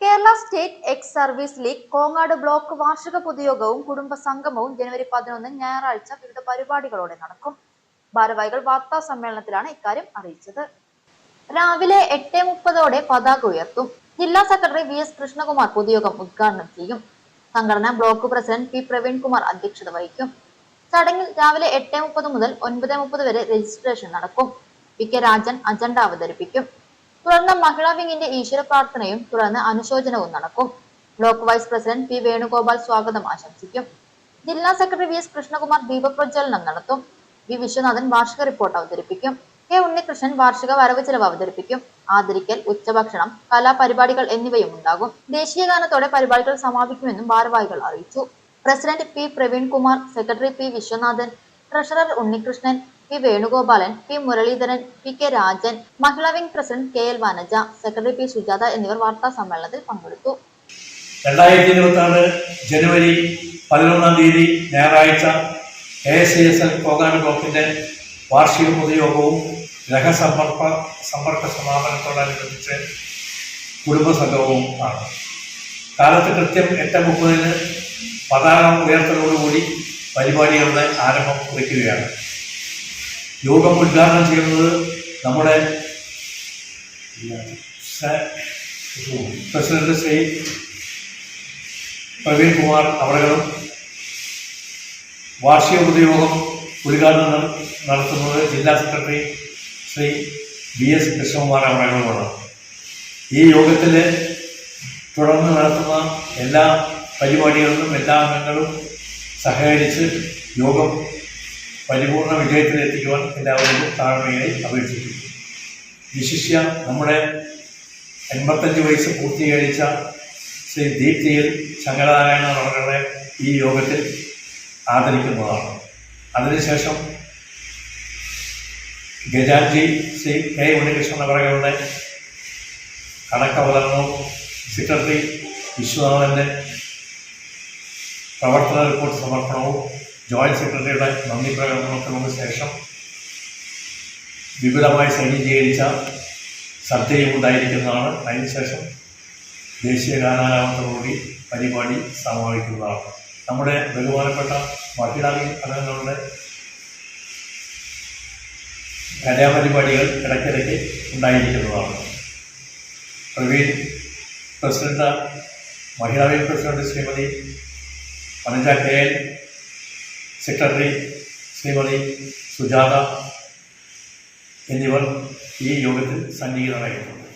Kerala state ex service league Kongad block വാർഷിക പൊതുയോഗവും കുടുംബ സംഗമവും ജനുവരി പതിനൊന്ന് ഞായറാഴ്ച വിവിധ പരിപാടികളോടെ നടക്കും. ഭാരവാഹികൾ വാർത്താ സമ്മേളനത്തിലാണ് ഇക്കാര്യം അറിയിച്ചത്. രാവിലെ എട്ട് മുപ്പതോടെ പതാക ഉയർത്തും. ജില്ലാ സെക്രട്ടറി വി എസ് കൃഷ്ണകുമാർ പൊതുയോഗം ഉദ്ഘാടനം ചെയ്യും. സംഘടന ബ്ലോക്ക് പ്രസിഡന്റ് പി പ്രവീൺകുമാർ അധ്യക്ഷത വഹിക്കും. ചടങ്ങിൽ രാവിലെ എട്ട് മുപ്പത് മുതൽ ഒൻപത് മുപ്പത് വരെ രജിസ്ട്രേഷൻ നടക്കും. പി കെ രാജൻ അജണ്ട അവതരിപ്പിക്കും. തുടർന്ന് മഹിളാ വിങ്ങിന്റെ ഈശ്വര പ്രാർത്ഥനയും തുടർന്ന് അനുശോചനവും നടക്കും. Block vice president P Venugopal സ്വാഗതം ആശംസിക്കും. ജില്ലാ സെക്രട്ടറി വി എസ് കൃഷ്ണകുമാർ ദീപപ്രജ്വലനം നടത്തും. വി വിശ്വനാഥൻ വാർഷിക റിപ്പോർട്ട് അവതരിപ്പിക്കും. കെ ഉണ്ണികൃഷ്ണൻ വാർഷിക വരവ് ചെലവ് അവതരിപ്പിക്കും. ആദരിക്കൽ ഉച്ചഭക്ഷണം കലാപരിപാടികൾ എന്നിവയും ഉണ്ടാകും. ദേശീയഗാനത്തോടെ പരിപാടികൾ സമാപിക്കുമെന്നും ഭാരവാഹികൾ അറിയിച്ചു. President P Praveenkumar secretary P Viswanathan treasurer Unnikrishnan P Venugopalan P Muralidharan P K Rajan Mahila wing president K L Vanaja secretary P Sujatha എന്നിവർ വാർത്താ സമ്മേളനത്തിൽ പങ്കെടുത്തു. രണ്ടായിരത്തി ഇരുപത്തി ആറ് ജനുവരി പതിനൊന്നാം തീയതി ഞായറാഴ്ച A C S L program ബ്ലോക്കിന്റെ വാർഷിക പൊതുയോഗവും ഗ്രഹസമ്പർക്ക സമ്പർക്ക സമാപനത്തോടനുബന്ധിച്ച് കുടുംബസംഗമവും ആണ് കാലത്ത് കൃത്യം എട്ട് മുപ്പതിന് പതാക ഉയർത്തലോടുകൂടി പരിപാടികളുടെ ആരംഭം കുറിക്കുകയാണ്. യോഗം ഉദ്ഘാടനം ചെയ്യുന്നത് നമ്മുടെ പ്രസിഡന്റ് ശ്രീ പ്രവീൺ കുമാർ അവറുകളും വാർഷിക പൊതുയോഗം ഉദ്ഘാടനം നട- നടത്തുന്നത് ജില്ലാ secretary Shri B S Krishnakumar അവറുകളുമാണ് ഈ യോഗത്തിൽ തുടർന്ന് നടത്തുന്ന എല്ലാ പരിപാടികളിലും എല്ലാ അംഗങ്ങളും സഹകരിച്ച് യോഗം പരിപൂർണ വിജയത്തിലെത്തിക്കുവാൻ എല്ലാവരും താഴ്മയായി അപേക്ഷിക്കുന്നു വിശിഷ്യ നമ്മുടെ എൺപത്തഞ്ച് വയസ്സ് പൂർത്തീകരിച്ച ശ്രീ ദീപ്തിയിൽ ശങ്കരനാരായണ അവരുടെ ഈ യോഗത്തിൽ ആദരിക്കുന്നതാണ്. അതിനുശേഷം ഗജാൻജി ശ്രീ കെ ഉണ്ണികൃഷ്ണൻ അവരുടെ കണക്കവതരണവും സെക്രട്ടറി വിശ്വനാഥന്റെ പ്രവർത്തന റിപ്പോർട്ട് സമർപ്പണവും ജോയിന്റ് സെക്രട്ടറിയുടെ നന്ദി പ്രകടനത്തിനു ശേഷം വിപുലമായി സജ്ജീകരിച്ച ശ്രദ്ധയും ഉണ്ടായിരിക്കുന്നതാണ്. അതിനുശേഷം ദേശീയ ഗാനാലാപനത്തോടുകൂടി പരിപാടി സമാപിക്കുന്നതാണ്. നമ്മുടെ ബഹുമാനപ്പെട്ട മഹിളാ അംഗങ്ങളുടെ കലാപരിപാടികൾ ഇടയ്ക്കിടയ്ക്ക് ഉണ്ടായിരിക്കുന്നതാണ്. Praveen president Mahila wing president Shrimati Vanaja K L secretary Shrimati Sujatha എന്നിവർ ഈ യോഗത്തിൽ സന്നിഹിതരായിട്ടുണ്ട്.